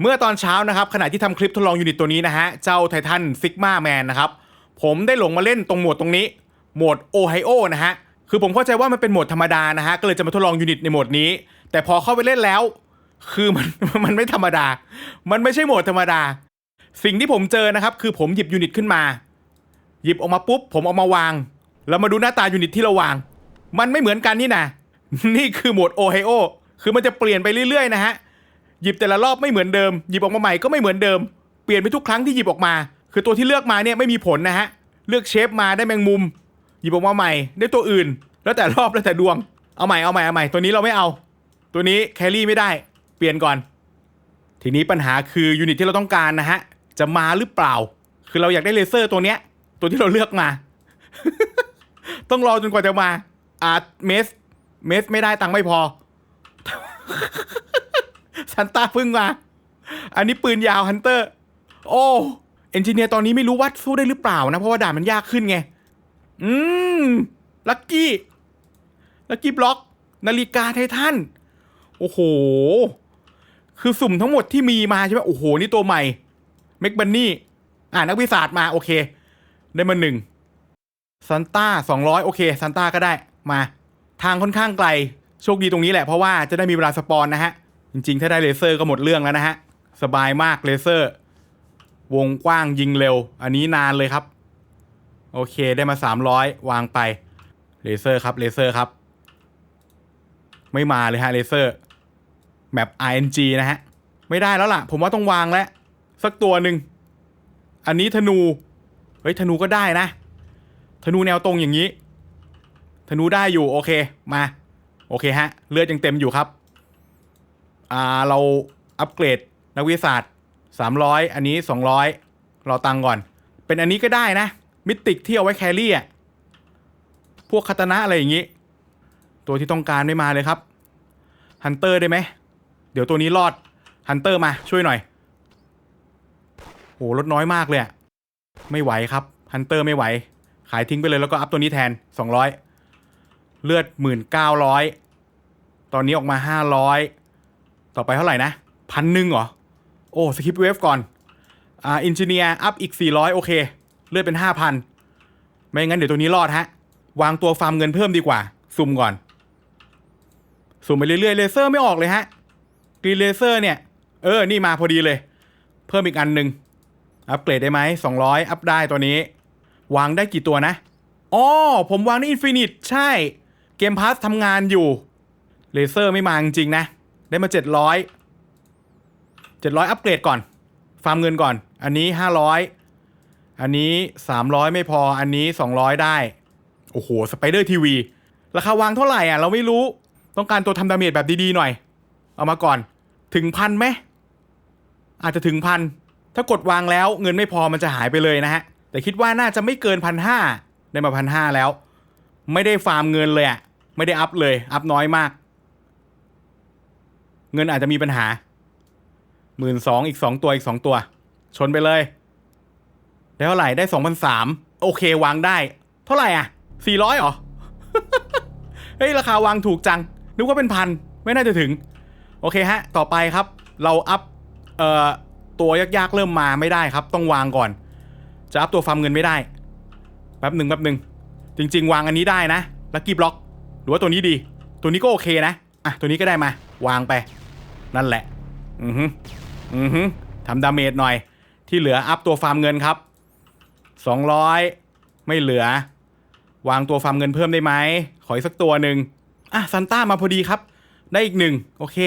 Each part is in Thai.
เมื่อตอนเช้านะครับขณะที่ทำคลิปทดลองยูนิตตัวนี้นะฮะ เจ้าไททันซิกมาแมนนะครับ ผมได้หลงมาเล่นตรงโหมดตรงนี้ โหมดโอไฮโอนะฮะ คือผมเข้าใจว่ามันเป็นโหมดธรรมดานะฮะ ก็เลยจะมาทดลองยูนิตในโหมดนี้ แต่พอเข้าไปเล่นแล้ว คือมันมันไม่ธรรมดา มันไม่ใช่โหมดธรรมดา สิ่งที่ผมเจอนะครับ คือผมหยิบยูนิตขึ้นมา หยิบออกมาปุ๊บ ผมเอามาวาง แล้วมาดูหน้าตายูนิตที่เราวาง มันไม่เหมือนกันนี่นะนี่คือโหมดโอไฮโอคือมันจะเปลี่ยนไปเรื่อยๆนะฮะ หยิบแต่ละรอบไม่เหมือนเดิม หยิบออกมาใหม่ก็ไม่เหมือนเดิม เปลี่ยนไปทุกครั้งที่หยิบออกมา คือตัวที่เลือกมาเนี่ยไม่มีผลนะฮะ เลือกเชฟมาได้แมงมุม หยิบออกมาใหม่ได้ตัวอื่น แล้วแต่รอบแล้วแต่ดวง เอาใหม่เอาใหม่เอาใหม่ ตัวนี้เราไม่เอา ตัวนี้แครี่ไม่ได้ เปลี่ยนก่อน ทีนี้ปัญหาคือยูนิตที่เราต้องการนะฮะ จะมาหรือเปล่า คือเราอยากได้เลเซอร์ตัวเนี้ย ตัวที่เราเลือกมา ต้องรอจนกว่าจะมาอาเมส เมสไม่ได้ตังค์ไม่พอ ซันต้าพิ่งมา อันนี้ปืนยาวฮันเตอร์ โอ้เอนจิเนียร์ตอนนี้ไม่รู้ว่าสู้ได้หรือเปล่านะ เพราะว่าด่านมันยากขึ้นไง อืม ลักกี้ ลักกี้บล็อก นาฬิกาไททัน โอ้โห คือสุ่มทั้งหมดที่มีมาใช่ไหมโอ้โห นี่ตัวใหม่ เมกบันนี่ อ่านักวิสาสตร์มา โอเค ได้มาหนึ่งซันต้าสองร้อยโอเคซันต้าก็ได้มา ทางค่อนข้างไกล โชคดีตรงนี้แหละเพราะว่าจะได้มีเวลาสปอนนะฮะ จริงๆ ถ้าได้เลเซอร์ก็หมดเรื่องแล้วนะฮะ สบายมากเลเซอร์ วงกว้างยิงเร็ว อันนี้นานเลยครับ โอเคได้มา 300 วางไปเลเซอร์ครับเลเซอร์ครับ ไม่มาเลยฮะเลเซอร์แมป RNG นะฮะ ไม่ได้แล้วล่ะ ผมว่าต้องวางแล้ว สักตัวหนึ่ง อันนี้ธนู เฮ้ยธนูก็ได้นะ ธนูแนวตรงอย่างนี้ ธนูได้อยู่โอเคมา โอเคฮะ เลือดยังเต็มอยู่ครับ อ่าเราอัปเกรดนักวิทยาศาสตร์ 300 อันนี้ 200รอตังก่อน เป็นอันนี้ก็ได้นะ มิติกที่เอาไว้แครี่อะพวกคาตนะอะไรอย่างนี้ ตัวที่ต้องการไม่มาเลยครับฮันเตอร์ได้ไหม เดี๋ยวตัวนี้รอดฮันเตอร์มาช่วยหน่อยโหลดน้อยมากเลยไม่ไหวครับฮันเตอร์ไม่ไหว ขายทิ้งไปเลยแล้วก็อัพตัวนี้แทน 200 เลือด 1,900 ตอนนี้ออกมา 500 ต่อไปเท่าไหร่นะพันหนึ่งเหรอ โอ้สกิปเวฟก่อน อ่าอินจิเนียร์อัพอีก 400 โอเค เลื่อดเป็น 5,000 ไม่งั้นเดี๋ยวตัวนี้รอดฮะ วางตัวฟาร์มเงินเพิ่มดีกว่า ซุ่มก่อนสุ่มไปเรื่อยๆเลเซอร์ไม่ออกเลยฮะกรีเลเซอร์เนี่ย เออ นี่มาพอดีเลย เพิ่มอีกอันหนึ่งอัปเกรดได้ไหม200 อัพได้ตัวนี้ วางได้กี่ตัวนะอ๋อผมวางในอินฟินิตใช่ เกมพาสทำงานอยู่เลเซอร์ไม่มาจริงนะ ได้มา 700 700 อัปเกรดก่อน ฟาร์มเงินก่อน อันนี้ 500 อันนี้ 300 ไม่พอ อันนี้ 200 ได้ โอ้โห สไปเดอร์ทีวี ราคาวางเท่าไหร่อะ เราไม่รู้ ต้องการตัวทำดาเมจแบบดีๆหน่อย เอามาก่อน ถึงพันไหม อาจจะถึงพัน ถ้ากดวางแล้วเงินไม่พอมันจะหายไปเลยนะฮะ แต่คิดว่าน่าจะไม่เกินพันห้าได้มาพันห้าแล้ว ไม่ได้ฟาร์มเงินเลยอะ ไม่ได้อัพเลย อัพน้อยมาก เงินอาจจะมีปัญหาหมื่นสองอีกสองตัวอีกสองตัว ชนไปเลย ได้เท่าไหร่ได้สองพันสามโอเควางได้ เท่าไหร่อะสี่ร้อยหรอ เฮ้ย ราคาวางถูกจัง นึกว่าเป็นพัน ไม่น่าจะถึง โอเคฮะ ต่อไปครับ เราอัพเอ่อตัวยากๆเริ่มมาไม่ได้ครับ ต้องวางก่อน จะอัพตัวฟาร์มเงินไม่ได้ แป๊บหนึ่งแป๊บหนึ่งจริง ๆ วางอันนี้ได้นะลัคกี้บล็อก หรือว่าตัวนี้ดี ตัวนี้ก็โอเคนะ อะตัวนี้ก็ได้มาวางไป นั่นแหละ อือฮึอือฮึทำดาเมจหน่อย ที่เหลืออัพตัวฟาร์มเงินครับ 200 ไม่เหลือ วางตัวฟาร์มเงินเพิ่มได้ไหมขออีกสักตัวหนึ่งอะซันต้ามาพอดีครับ ได้อีกหนึ่งโอเค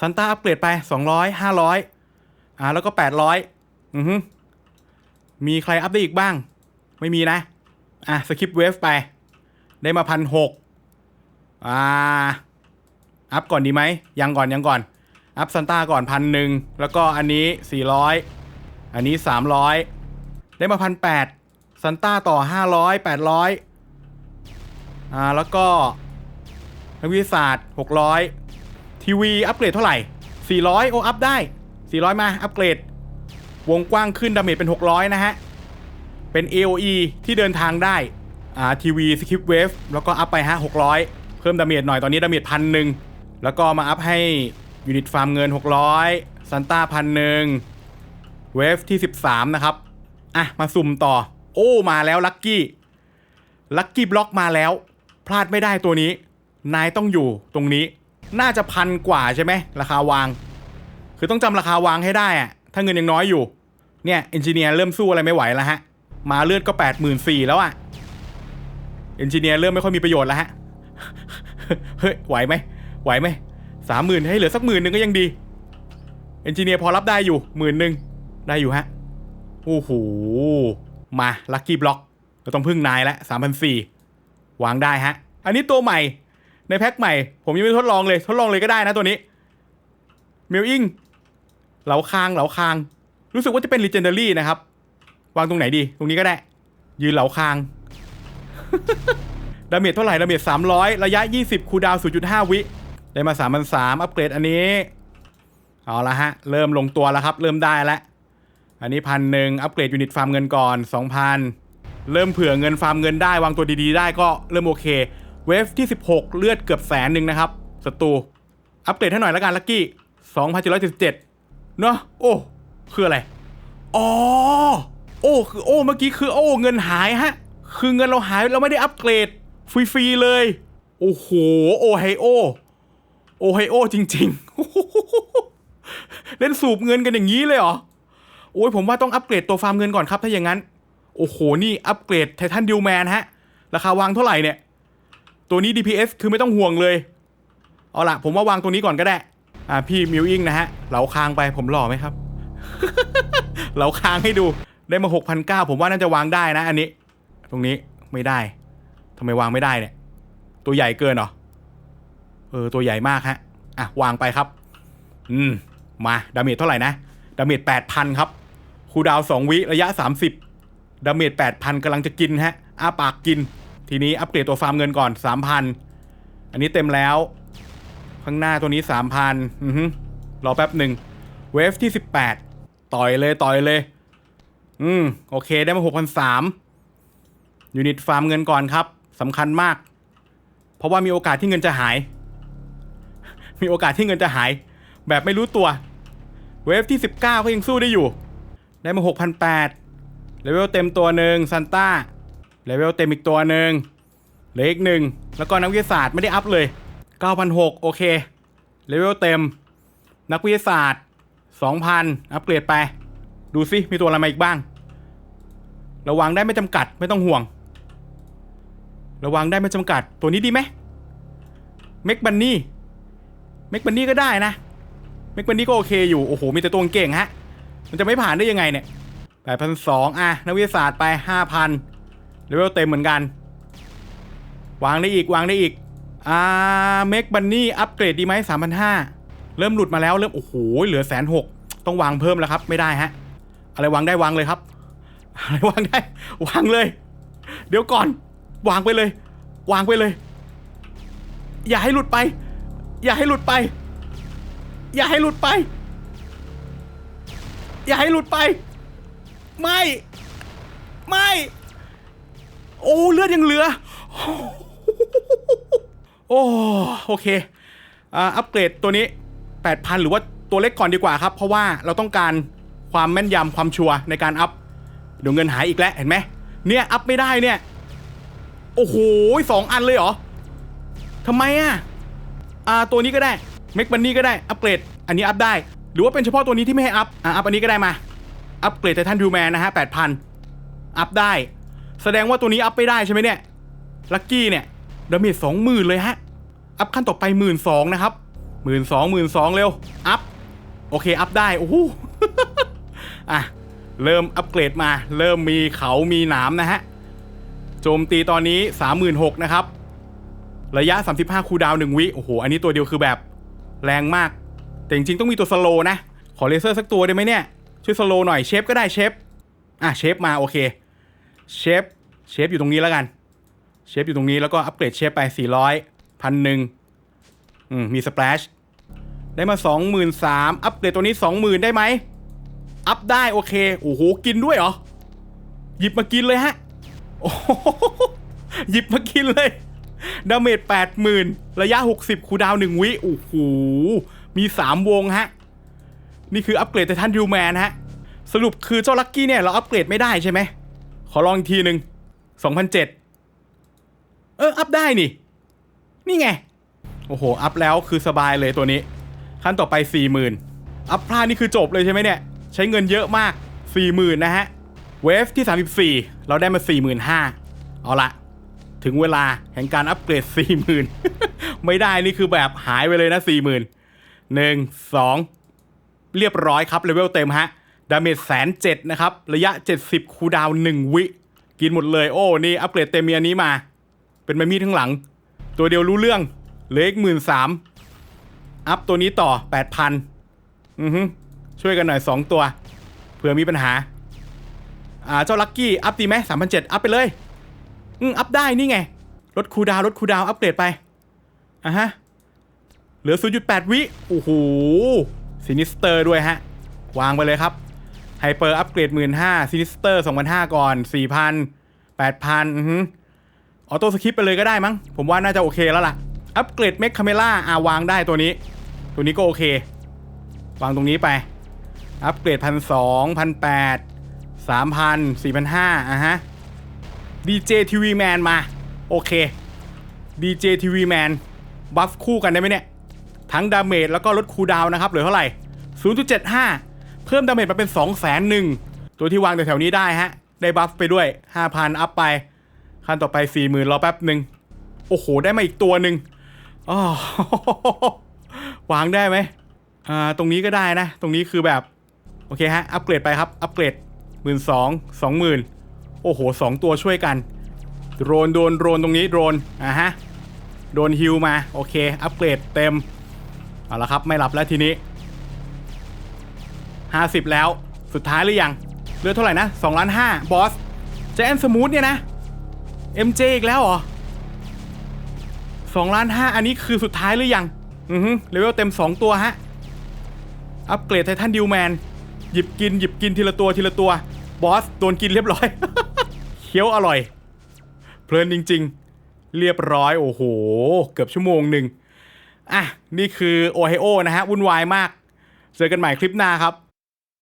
ซันต้าอัปเกรดไป 200 500 อ่าแล้วก็ 800 อือฮึมีใครอัพได้อีกบ้าง ไม่มีนะ อะสคิปเวฟไป ได้มาพันหกอ่า อัพก่อนดีไหมยังก่อนยังก่อน อัพซันต้าก่อนพันหนึ่งแล้วก็อันนี้ 400 อันนี้ 300 ได้มาพันแปดซันต้าต่อ 500 800อ่าแล้วก็นักวิทยาศาสตร์ 600 ทีวีอัปเกรดเท่าไหร่ 400 โออัพได้ 400 มาอัปเกรด วงกว้างขึ้นดาเมจเป็น 600 นะฮะ เป็น AOE ที่เดินทางได้อ่าทีวีสคิปเวฟแล้วก็อัพไปฮะ600 เพิ่มดาเมจหน่อยตอนนี้ดาเมจพันหนึ่ง แล้วก็มาอัพให้ยูนิตฟาร์มเงิน 600ซันต้าพันหนึ่งเวฟที่ 13 นะครับ อะ มาสุ่มต่อ โอ้ มาแล้วลัคกี้ลัคกี้บล็อกมาแล้ว พลาดไม่ได้ตัวนี้ นายต้องอยู่ตรงนี้ น่าจะพันกว่าใช่ไหม ราคาวาง คือต้องจำราคาวางให้ได้อะถ้าเงินยังน้อยอยู่ เนี่ยเอนจิเนียร์เริ่มสู้อะไรไม่ไหวแล้วฮะ มาเลือดก็ 8 4 0 0 0แล้วอะเอนจิเนียร์เริ่มไม่ค่อยมีประโยชน์แล้วฮะ เฮ้ย ไหวไหม ไหวไหมสามหมื่นให้เหลือสักหมื่นหนึ่งก็ยังดี เอนจิเนียร์พอรับได้อยู่หมื่นหนึ่งได้อยู่ฮะ โอ้โห มาลัคกี้บล็อกเราต้องพึ่งนายล้วสามพันสี่วางได้ฮะ อันนี้ตัวใหม่ ในแพ็คใหม่ ผมยังไม่ทดลองเลย ทดลองเลยก็ได้นะตัวนี้มิวอิงเหลาคางเหลาคาง รู้สึกว่าจะเป็น Legendary นะครับ วางตรงไหนดี ตรงนี้ก็ได้ ยืนเหลาคางดาเมจเท่าไหร่ดาเมจ300 ระยะ 20 คูดาวน์0.5 วิ ได้มา3 3 0 0อัปเกรดอันนี้เอาละฮะ เริ่มลงตัวแล้วครับ เริ่มได้แล้ว อันนี้พันหนึ่งอัปเกรดยูนิตฟาร์มเงินก่อน2,000เริ่มเผื่อเงินฟาร์มเงินได้วางตัวดีๆ ได้ก็เริ่มโอเค เวฟที่ 16 เลือดเกือบแสนหนึ่งนะครับศัตรูอัปเกรดให้หน่อยล้วกันลักกี้2,777เนอะโอ้คืออะไรอ๋อโอ้คือโอ้เมื่อกี้คือโอ้เงินหายฮะ คือเงินเราหายเราไม่ได้อัปเกรดฟรีๆเลย โอ้โหโอไฮโอ โอไฮโอจริงๆ เล่นสูบเงินกันอย่างนี้เลยเหรอ โอ้ยผมว่าต้องอัปเกรดตัวฟาร์มเงินก่อนครับถ้าอย่างนั้น โอ้โห นี่อัปเกรดไททันดิวแมนฮะ ราคาวางเท่าไหร่เนี่ย ตัวนี้ DPS คือไม่ต้องห่วงเลย เอาล่ะ ผมว่าวางตัวนี้ก่อนก็ได้ อ่าพี่มิวอิงนะฮะ เหลาคางไปผมหล่อไหมครับ เหลาคางให้ดูได้มา6,900ผมว่าน่าจะวางได้นะ อันนี้ ตรงนี้ไม่ได้ทำไมวางไม่ได้เนี่ย ตัวใหญ่เกินเหรอ เออตัวใหญ่มากฮะ อะ วางไปครับ อืม มาดาเมจเท่าไหร่นะดาเมจ8,000ครับคูดาวน์2วิระยะ30ดาเมจ8,000กำลังจะกินฮะอ้าปากกิน ทีนี้อัปเกรดตัวฟาร์มเงินก่อน3,000อันนี้เต็มแล้ว ข้างหน้าตัวนี้3,000อือฮึรอแป๊บหนึ่งเวฟที่18ต่อยเลยต่อยเลย อืม โอเคได้มา6,300ยูนิตฟาร์มเงินก่อนครับสำคัญมาก เพราะว่ามีโอกาสที่เงินจะหาย มีโอกาสที่เงินจะหาย แบบไม่รู้ตัว เวฟที่ 19 ก็ยังสู้ได้อยู่ ได้มา 6,800เลเวลเต็มตัวหนึ่งซันต้าเลเวลเต็มอีกตัวหนึ่งเหลืออีกหนึ่งแล้วก็นักวิทยาศาสตร์ไม่ได้อัพเลย 9,600 โอเคเลเวลเต็ม นักวิทยาศาสตร์ 2,000 อัปเกรดไป ดูสิมีตัวอะไรมาอีกบ้าง ระวังได้ไม่จำกัดไม่ต้องห่วง ระวังได้ไม่จำกัดตัวนี้ดีไหมเมกบันนี่ เมกบันนี่ก็ได้นะเมกบันนี่ก็โอเคอยู่ โอ้โห มีแต่ตัวเก่งฮะ มันจะไม่ผ่านได้ยังไงเนี่ยแปดพันสองอะ นักวิทยาศาสตร์ไปห้าพันเลเวลเต็มเหมือนกัน วางได้อีก วางได้อีก อ่า เมกบันนี่อัปเกรดดีไหมสามพันห้าเริ่มหลุดมาแล้ว เริ่ม โอ้โห เหลือแสนหกต้องวางเพิ่มแล้วครับ ไม่ได้ฮะ อะไรวางได้วางเลยครับ อะไรวางได้ วางเลย เดี๋ยวก่อน วางไปเลย วางไปเลย อย่าให้หลุดไป อย่าให้หลุดไป อย่าให้หลุดไป อย่าให้หลุดไป ไม่ ไม่ โอ้เลือดยังเหลือ โอ้โอเคอัปเกรดตัวนี้ 8,000 หรือว่าตัวเล็กก่อนดีกว่าครับ เพราะว่าเราต้องการความแม่นยำความชัวร์ในการอัพ เดี๋ยวเงินหายอีกแล้วเห็นไหมเนี่ยอัพไม่ได้เนี่ย โอ้โหสองอันเลยเหรอทำไมอะ อ่าตัวนี้ก็ได้เมกบันนี่ก็ได้อัปเกรดอันนี้อัพได้ หรือว่าเป็นเฉพาะตัวนี้ที่ไม่ให้อัพอ่าอัพอันนี้ก็ได้มาอัปเกรดไททันดูแมนนะฮะแปดพันอัพได้ แสดงว่าตัวนี้อัพไม่ได้ใช่ไหมเนี่ยลัคกี้เนี่ยดาเมจสองหมื่นเลยฮะอัพขั้นต่อไปหมื่นสองนะครับหมื่นสองหมื่นสองเร็วอัพโอเคอัพได้โอ้โหอะเริ่มอัปเกรดมา เริ่มมีเขามีหนามนะฮะโจมตีตอนนี้ 36,000นะครับ ระยะ 35 คูดาวหน์1วิ โอ้โห อันนี้ตัวเดียวคือแบบแรงมาก แต่จริงๆ ต้องมีตัวสโลนะ ขอเลเซอร์สักตัวได้ไหมเนี่ย ช่วยสโลหน่อยเชฟก็ได้เชฟ อะเชฟมาโอเค เชฟ เชฟอยู่ตรงนี้แล้วกัน เชฟอยู่ตรงนี้แล้วก็อัปเกรดเชฟไป 400พันหนึ่งอืม มีสเปลชได้มา 23,000อัปเกรดตัวนี้ 20,000 ได้ไหม อัพได้โอเค โอ้โห กินด้วยเหรอ หยิบมากินเลยฮะ โอ้โหหยิบมากินเลย ดาเมจ80,000ระยะ 60 คูดาวน์1วิ โอ้โห มี 3 วงฮะ นี่คืออัปเกรดไททันดิวแมนฮะ สรุปคือเจ้าลักกี้เนี่ย เราอัปเกรดไม่ได้ใช่ไหม ขอลองอีกทีหนึ่ง2007 เออ อัพได้นี่ นี่ไง โอ้โห อัพแล้วคือสบายเลยตัวนี้ ขั้นต่อไป 40,000 อัพพลาดนี่คือจบเลยใช่ไหมเนี่ย ใช้เงินเยอะมาก 40,000 นะฮะ เวฟที่ 34 เราได้มา 45,000 เอาละ ถึงเวลาแห่งการอัปเกรด 40,000 ไม่ได้นี่คือแบบหายไปเลยนะ 40,000หนึ่งสองเรียบร้อยครับเลเวลเต็มฮะ ดาเมจแสนเจ็ดนะครับ ระยะ 70 คูดาวหนึ่งวิ กินหมดเลยโอ้ นี่อัปเกรดเต็มมีอันนี้มา เป็นไม้มีทั้งหลัง ตัวเดียวรู้เรื่องเหลืออีกหมื่นสามอัพตัวนี้ต่อ 8,000 อือฮึช่วยกันหน่อย 2 ตัวเผื่อมีปัญหาอ่าเจ้าลักกี้ อัพดีไหมสามพันเจ็ดอัพไปเลย อืมอัพได้นี่ไงลดคูดาวลดคูดาวอัปเกรดไปอะฮะเหลือ 0.8 วิโอ้โหซินิสเตอร์ด้วยฮะ วางไปเลยครับไฮเปอร์อัปเกรด15,000ซินิสเตอร์2,500ก่อน4,000 8,000อือออโต้สคิปไปเลยก็ได้มั้ง ผมว่าน่าจะโอเคแล้วล่ะ อัปเกรดเมคคาเมล่าอาวางได้ตัวนี้ ตัวนี้ก็โอเค วางตรงนี้ไป อัปเกรด1,200 1,800 3,000 4,500อะฮะ DJ TV Man มนมา โอเค DJ TV Man บัฟคู่กันได้ไหมเนี่ย ทั้งดาเมจแล้วก็ลดคูลดาวน์นะครับเหลือเท่าไหร่ 0.75 เพิ่มดาเมจมาเป็น 2 0 0 0 0 0ตัวที่วางแถวๆนี้ได้ฮะ ได้บัฟไปด้วย 5,000 อัพไปขั้นต่อไป 40,000รอแป๊บหนึ่งโอ้โห ได้มาอีกตัวหนึ่งอ๋อวางได้ไหมอ่าตรงนี้ก็ได้นะ ตรงนี้คือแบบ โอเคฮะ อัปเกรดไปครับ อัปเกรด 1 2 0 0 0 20,000 โอ้โห2ตัวช่วยกันโดนโดนโดนตรงนี้โดนอะฮะโดนฮิวมาโอเค อัปเกรดเต็มเอาละครับไม่รับแล้วทีนี้ 50 แล้วสุดท้ายหรือยังเหลือเท่าไหร่นะ2ล้าน5บอสแจนสมูทเนี่ยนะ MJ อีกแล้วเหรอ2ล้าน5อันนี้คือสุดท้ายหรือยัง อือฮึเลเวลเต็ม 2 ตัวฮะ อัปเกรดไททันดิวแมน หยิบกินหยิบกินทีละตัวทีละตัว บอส โดนกินเรียบร้อย คี้ยวอร่อย เพลินจริง ๆ เรียบร้อยโอ้โห เกือบชั่วโมงหนึ่งอะ นี่คือโอไฮโอนะฮะ วุ่นวายมาก เจอกันใหม่คลิปหน้าครับ